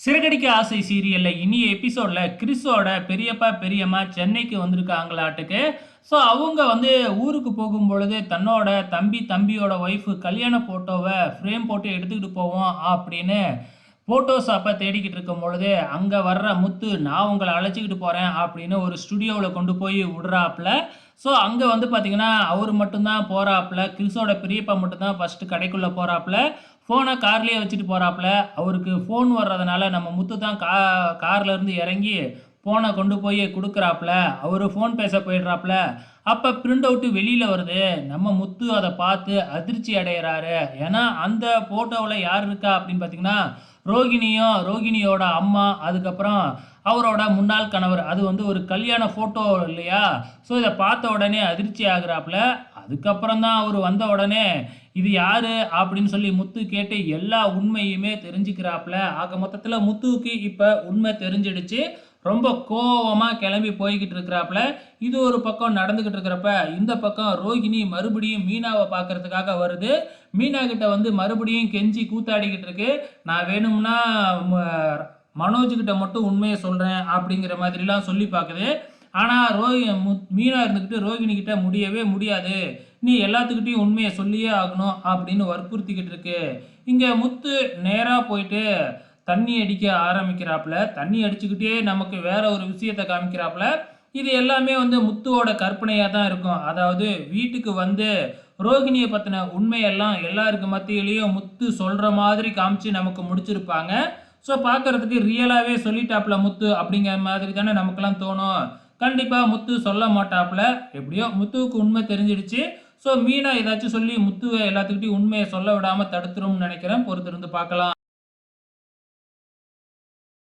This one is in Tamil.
சிறகடிக்க ஆசை சீரியலில் இனி எபிசோட்ல கிறிஸோட பெரியப்பா பெரியம்மா சென்னைக்கு வந்திருக்காங்களாட்டுக்கு. ஸோ அவங்க வந்து ஊருக்கு போகும் பொழுது தன்னோட தம்பி தம்பியோட ஒய்ஃபு கல்யாண ஃபோட்டோவை ஃப்ரேம் போட்டு எடுத்துக்கிட்டு போவோம் அப்படின்னு ஃபோட்டோஸ் அப்போ தேடிக்கிட்டு இருக்கும் பொழுது அங்கே வர்ற முத்து நான் உங்களை அழைச்சிக்கிட்டு போகிறேன் அப்படின்னு ஒரு ஸ்டுடியோவில் கொண்டு போய் விடுறாப்புல. ஸோ அங்கே வந்து பார்த்தீங்கன்னா அவர் மட்டும்தான் போகிறாப்புல கிறிஸோட பெரியப்பா மட்டும்தான் ஃபஸ்ட்டு கடைக்குள்ளே போகிறாப்புல ஃபோனை கார்லேயே வச்சுட்டு போகிறாப்புல அவருக்கு ஃபோன் வர்றதுனால நம்ம முத்து தான் கா கார்லேருந்து இறங்கி ஃபோனை கொண்டு போய் கொடுக்குறாப்புல அவர் ஃபோன் பேச போயிடுறாப்புல அப்போ பிரிண்ட் அவுட்டு வெளியில் வருது. நம்ம முத்து அதை பார்த்து அதிர்ச்சி அடைகிறாரு ஏன்னா அந்த ஃபோட்டோவில் யார் இருக்கா அப்படின்னு பார்த்தீங்கன்னா ரோகிணியும் ரோகிணியோட அம்மா அதுக்கப்புறம் அவரோட முன்னாள் கணவர். அது வந்து ஒரு கல்யாண ஃபோட்டோ இல்லையா? ஸோ இதை பார்த்த உடனே அதிர்ச்சி ஆகுறாப்புல அதுக்கப்புறம் தான் அவர் வந்த உடனே இது யாரு? அப்படின்னு சொல்லி முத்து கேட்டு எல்லா உண்மையுமே தெரிஞ்சுக்கிறாப்புல. ஆக மொத்தத்தில் முத்துவுக்கு இப்போ உண்மை தெரிஞ்சிடுச்சு. ரொம்ப கோவமாக கிளம்பி போய்கிட்டு இருக்கிறாப்புல. இது ஒரு பக்கம் நடந்துக்கிட்டு இருக்கிறப்ப இந்த பக்கம் ரோஹிணி மறுபடியும் மீனாவை பார்க்கறதுக்காக வருது. மீனா கிட்ட வந்து மறுபடியும் கெஞ்சி கூத்தாடிக்கிட்டு இருக்கு. நான் வேணும்னா ம- மனோஜ்கிட்ட மட்டும் உண்மையை சொல்கிறேன் அப்படிங்கிற மாதிரிலாம் சொல்லி பார்க்குது. ஆனால் ரோஹி மீனாக இருந்துக்கிட்டு ரோகிணிக்கிட்ட முடியவே முடியாது. நீ எல்லாத்துக்கிட்டையும் உண்மையை சொல்லியே ஆகணும் அப்படின்னு வற்புறுத்திக்கிட்டு இருக்கு. இங்கே முத்து நேராக போயிட்டு தண்ணி அடிக்க ஆரம்பிக்கிறாப்புல. தண்ணி அடிச்சுக்கிட்டே நமக்கு வேற ஒரு விஷயத்தை காமிக்கிறாப்புல. இது எல்லாமே வந்து முத்துவோட கற்பனையாக தான் இருக்கும். அதாவது வீட்டுக்கு வந்து ரோகிணியை பற்றின உண்மையெல்லாம் எல்லாருக்கு மத்தியிலையும் முத்து சொல்கிற மாதிரி காமிச்சு நமக்கு முடிச்சிருப்பாங்க. ஸோ பார்க்கறதுக்கு ரியலாகவே சொல்லிட்டாப்புல முத்து அப்படிங்கிற மாதிரி தானே நமக்கெல்லாம் தோணும். கண்டிப்பாக முத்து சொல்ல மாட்டாப்புல. எப்படியோ முத்துவுக்கு உண்மை தெரிஞ்சிடுச்சு. ஸோ மீனா ஏதாச்சும் சொல்லி முத்துவை எல்லாத்துக்கிட்டையும் உண்மையை சொல்ல விடாமல் தடுத்துரும்னு நினைக்கிறேன். பொறுத்திருந்து பார்க்கலாம்.